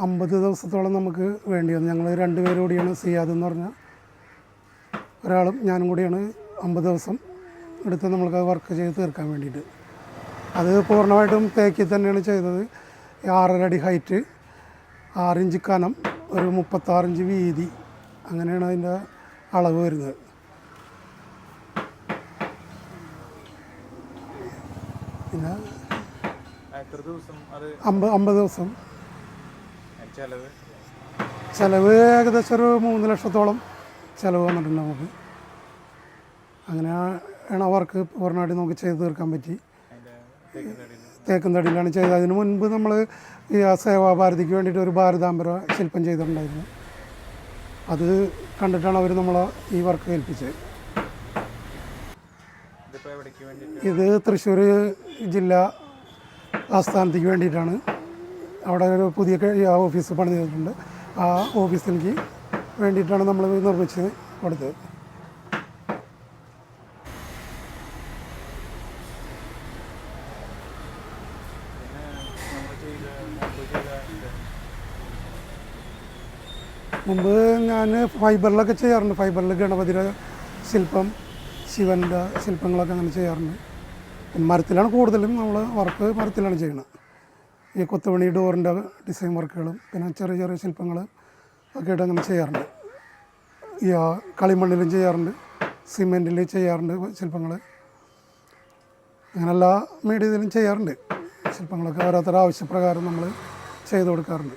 അമ്പത് ദിവസത്തോളം നമുക്ക് വേണ്ടി വന്നു. ഞങ്ങൾ രണ്ടുപേരും കൂടിയാണ് സിയാദ് എന്ന് പറഞ്ഞ ഒരാളും ഞാനും കൂടിയാണ് അമ്പത് ദിവസം എടുത്ത് നമ്മൾക്ക് വർക്ക് ചെയ്ത് തീർക്കാൻ വേണ്ടിയിട്ട്. അത് പൂർണമായിട്ടും തേക്കി തന്നെയാണ് ചെയ്തത്. ആറര അടി ഹൈറ്റ് ആറിഞ്ച് കനം ഒരു മുപ്പത്താറിഞ്ച് വീതി. അങ്ങനെയാണ് അതിന്റെ അളവ് വരുന്നത്. പിന്നെ അമ്പത് അമ്പത് ദിവസം. ചെലവ്? ഏകദേശം ഒരു മൂന്ന് ലക്ഷത്തോളം ചിലവ് വന്നിട്ടുണ്ട് നമുക്ക്. അങ്ങനെയാണ് വർക്ക് പൂർണമായിട്ട് നമുക്ക് ചെയ്ത് തീർക്കാൻ പറ്റി. തേക്കുന്നടിയിലാണ് തേക്കുന്നടിയിൽ തേക്കും തടിയിലാണ് ചെയ്തത്. അതിന് മുൻപ് നമ്മൾ ഈ ആ സേവാഭാരതിക്ക് വേണ്ടിയിട്ട് ഒരു ഭാരതാംബര ശില്പം ചെയ്തിട്ടുണ്ടായിരുന്നു. അത് കണ്ടിട്ടാണ് അവർ നമ്മളെ ഈ വർക്ക് ഏൽപ്പിച്ചത്. ഇത് തൃശ്ശൂർ ജില്ലാ ആസ്ഥാനത്തേക്ക് വേണ്ടിയിട്ടാണ്. അവിടെ ഒരു പുതിയ ഓഫീസ് പണി ചെയ്തിട്ടുണ്ട് ആ ഓഫീസിലേക്ക് വേണ്ടിയിട്ടാണ് നമ്മൾ നിർമ്മിച്ച് കൊടുത്തത്. മുമ്പ് ഞാൻ ഫൈബറിലൊക്കെ ചെയ്യാറുണ്ട്. ഫൈബറിൽ ഗണപതിയുടെ ശില്പം ശിവന്റെ ശില്പങ്ങളൊക്കെ അങ്ങനെ ചെയ്യാറുണ്ട്. മരത്തിലാണ് കൂടുതലും നമ്മൾ വർക്ക് മരത്തിലാണ് ചെയ്യുന്നത്. ഈ കൊത്തുപണി ഡോറിന്റെ ഡിസൈൻ വർക്കുകളും പിന്നെ ചെറിയ ചെറിയ ശില്പങ്ങൾ ഒക്കെ ആയിട്ട് അങ്ങനെ ചെയ്യാറുണ്ട്. ഈ കളിമണ്ണിലും ചെയ്യാറുണ്ട് സിമെന്റിൽ ചെയ്യാറുണ്ട് ശില്പങ്ങൾ. അങ്ങനെ എല്ലാ മീഡിയത്തിലും ചെയ്യാറുണ്ട്. ശില്പങ്ങളൊക്കെ ഓരോരുത്തരുടെ ആവശ്യപ്രകാരം നമ്മൾ ചെയ്തു കൊടുക്കാറുണ്ട്.